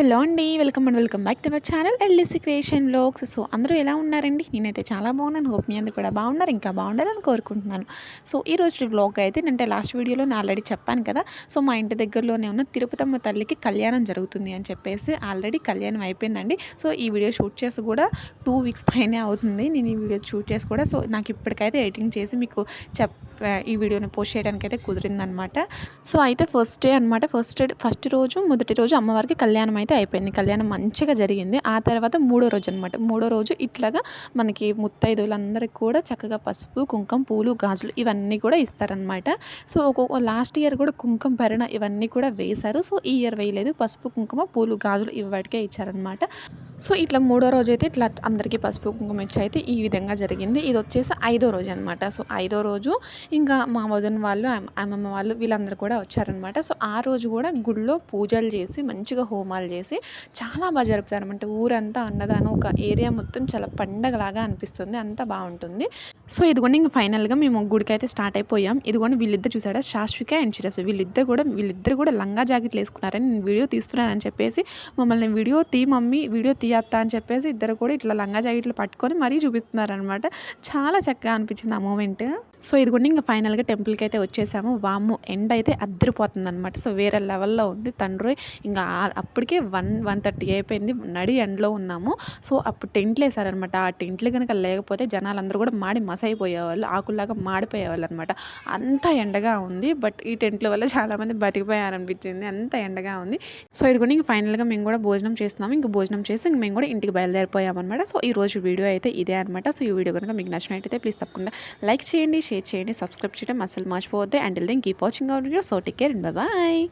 Hello అండి welcome and welcome back to our channel L S C creation looks so అందరూ ఎలా ఉన్నారండి? నేనైతే చాలా బాగున్నాను. హోప్ మీ అందరూ కూడా బాగున్నారు ఇంకా బాగుండాలని కోరుకుంటున్నాను. సో ఈ రోజు వ్లాగ్ అయితే అంటే లాస్ట్ వీడియోలో నేను ఆల్రెడీ చెప్పాను కదా. సో మా ఇంటి దగ్గరలోనే ఉన్న తిరుపతమ్మ తల్లికి కళ్యాణం జరుగుతుంది అని చెప్పేసి ఆల్రెడీ కళ్యాణం అయిపోయిందండి. సో ఈ వీడియో షూట్ చేసి కూడా టూ వీక్స్ పైనే అవుతుంది. నేను ఈ వీడియో షూట్ చేసి కూడా సో నాకు ఇప్పటికైతే ఎడిటింగ్ చేసి మీకు చెప్ ఈ వీడియోని పోస్ట్ చేయడానికి అయితే కుదిరిందనమాట. సో అయితే ఫస్ట్ డే అనమాట ఫస్ట్ ఫస్ట్ రోజు మొదటి రోజు అమ్మవారికి కళ్యాణం అయితే అయిపోయింది. కళ్యాణం మంచిగా జరిగింది. ఆ తర్వాత మూడో రోజు అనమాట. మూడో రోజు ఇట్లాగా మనకి ముత్తైదులందరికీ కూడా చక్కగా పసుపు కుంకుమ పూలు గాజులు ఇవన్నీ కూడా ఇస్తారనమాట. సో ఒక్కొక్క లాస్ట్ ఇయర్ కూడా కుంకుమ పరిణ ఇవన్నీ కూడా వేశారు. సో ఈ ఇయర్ వేయలేదు. పసుపు కుంకుమ పూలు గాజులు ఇవి వాటికే ఇచ్చారనమాట. సో ఇట్లా మూడో రోజు అయితే ఇట్లా అందరికీ పసుపు కుంకుమ ఇచ్చి అయితే ఈ విధంగా జరిగింది. ఇది వచ్చేసి ఐదో రోజు అనమాట సో ఐదో రోజు ఇంకా మా వదిన వాళ్ళు అమ్మమ్మ వాళ్ళు వీళ్ళందరూ కూడా వచ్చారనమాట సో ఆ రోజు కూడా గుడిలో పూజలు చేసి మంచిగా హోమాలు చేసి చాలా బాగా జరుపుతారనమాట ఊరంతా అన్నదానం ఒక ఏరియా మొత్తం చాలా పండగలాగా అనిపిస్తుంది. అంతా బాగుంటుంది. సో ఇదిగోండి ఇంకా ఫైనల్గా మేము గుడికి అయితే స్టార్ట్ అయిపోయాం. ఇదిగోండి వీళ్ళిద్దరు చూసాడా శాశ్విక అండ్ చిరస్. వీళ్ళిద్దరు కూడా వీళ్ళిద్దరు కూడా లంగా జాకెట్లు వేసుకున్నారని నేను వీడియో తీస్తున్నానని చెప్పేసి మమ్మల్ని వీడియో తీ మమ్మీ వీడియో తీయత్తా అని చెప్పేసి ఇద్దరు కూడా ఇట్లా లంగా జాకెట్లు పట్టుకొని మరీ చూపిస్తున్నారనమాట చాలా చక్కగా అనిపించింది ఆ మూమెంట్ సో ఇది కూడా ఇంకా ఫైనల్గా టెంపుల్కి అయితే వచ్చేసాము. వాము ఎండ్ అయితే అద్దరిపోతుంది అనమాట సో వేరే లెవెల్లో ఉంది. తండ్రి ఇంకా అప్పటికే వన్ వన్ థర్టీ అయిపోయింది. నడి ఎండ్లో ఉన్నాము. సో అప్పుడు టెంట్లు వేసారనమాట ఆ టెంట్లు కనుక లేకపోతే జనాలందరూ కూడా మాడి మసైపోయేవాళ్ళు ఆకుల్లాగా మాడిపోయేవాళ్ళు అనమాట అంత ఎండగా ఉంది. బట్ ఈ టెంట్ల వల్ల చాలామంది బతికిపోయారనిపించింది. అంత ఎండగా ఉంది. సో ఇది కూడా ఇంక ఫైనల్గా మేము కూడా భోజనం చేస్తున్నాము. ఇంక భోజనం చేసి మేము కూడా ఇంటికి బయలుదేరిపోయామన్నమాట. సో ఈ రోజు వీడియో అయితే ఇదే అనమాట సో ఈ వీడియో కనుక మీకు నచ్చినట్టయితే ప్లీజ్ తప్పకుండా లైక్ చేయండి షేర్ చేయండి సబ్స్క్రైబ్ చేయడం అసలు మర్చిపోవద్దు. And then keep watching our video so take care and bye